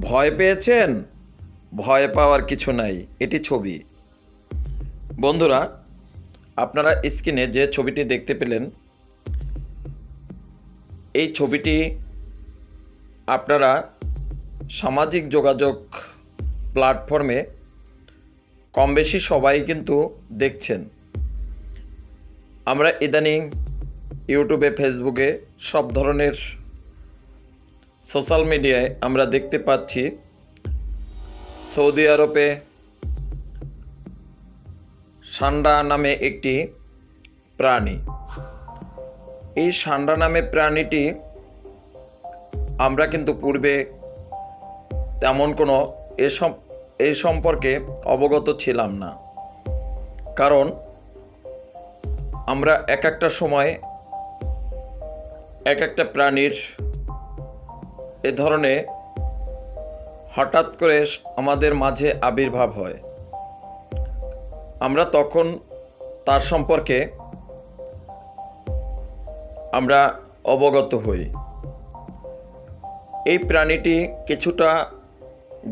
ভয় পেয়েছেন? ভয় পাওয়ার কিছু নাই। এটি ছবি। বন্ধুরা, আপনারা স্ক্রিনে যে ছবিটি দেখতে পেলেন, এই ছবিটি আপনারা সামাজিক যোগাযোগ প্ল্যাটফর্মে কম বেশি সবাই কিন্তু দেখছেন। আমরা ইদানিং ইউটিউবে, ফেসবুকে সব ধরনের সোশ্যাল মিডিয়ায় আমরা দেখতে পাচ্ছি সৌদি আরবে সান্ডা নামে একটি প্রাণী। এই সান্ডা নামে প্রাণীটি আমরা কিন্তু পূর্বে তেমন কোনো এ সম- এই সম্পর্কে অবগত ছিলাম না। কারণ আমরা এক একটা সময় এক একটা প্রাণীর এ ধরনের হঠাৎ করে আমাদের মাঝে আবির্ভাব হয়। আমরা তখন তার সম্পর্কে আমরা অবগত হই। এই প্রাণীটি কিছুটা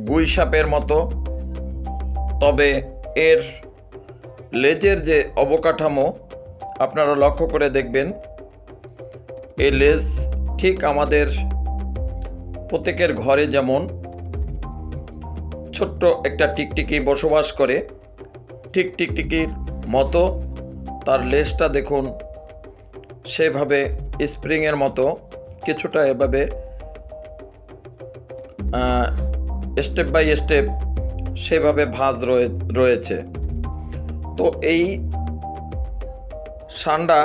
গুই সাপের মতো, তবে এর লেজের যে অবকাঠামো, আপনারা লক্ষ্য করে দেখবেন এই লেজ ঠিক আমাদের প্রত্যেকের ঘরে যেমন ছোট্ট একটা টিকটিকি বসবাস করে, ঠিক টিকটিকির মতো তার লেজটা দেখুন সেভাবে স্প্রিংয়ের মতো, কিছুটা এভাবে স্টেপ বাই স্টেপ সেভাবে ভাঁজ রয়ে, রয়েছে। তো এই সান্ডা,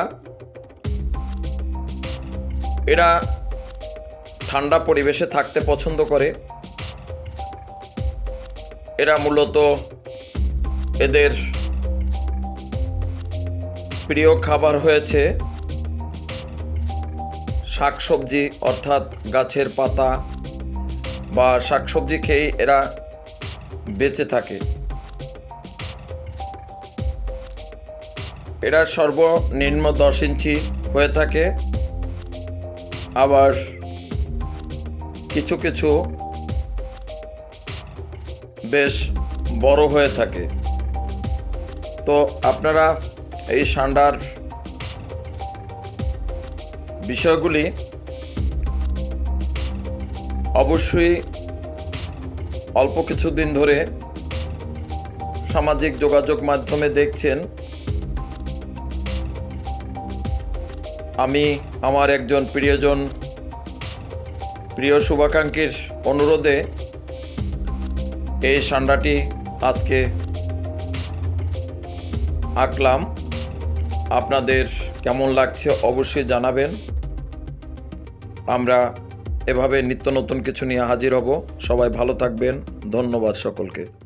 এরা ঠান্ডা পরিবেশে থাকতে পছন্দ করে। এরা মূলত এদের প্রিয় খাবার হয়েছে শাকসবজি, অর্থাৎ গাছের পাতা বা শাকসবজি খেয়েই এরা বেঁচে থাকে। এরা সর্বনিম্ন দশ ইঞ্চি হয়ে থাকে। আবার কিছু কিছু বেশ বড় হয়ে থাকে। তো আপনারা এই সান্ডার বিষয়গুলি অবশ্যই অল্প কিছুদিন ধরে সামাজিক যোগাযোগ মাধ্যমে দেখছেন। আমি আমার একজন প্রিয়জন প্রিয় শুভাকাঙ্ক্ষীর অনুরোধে এই সান্ডাটি আজকে আঁকলাম। আপনাদের কেমন লাগছে অবশ্যই জানাবেন। আমরা এভাবে নিত্য নতুন কিছু নিয়ে হাজির হব। সবাই ভালো থাকবেন। ধন্যবাদ সকলকে।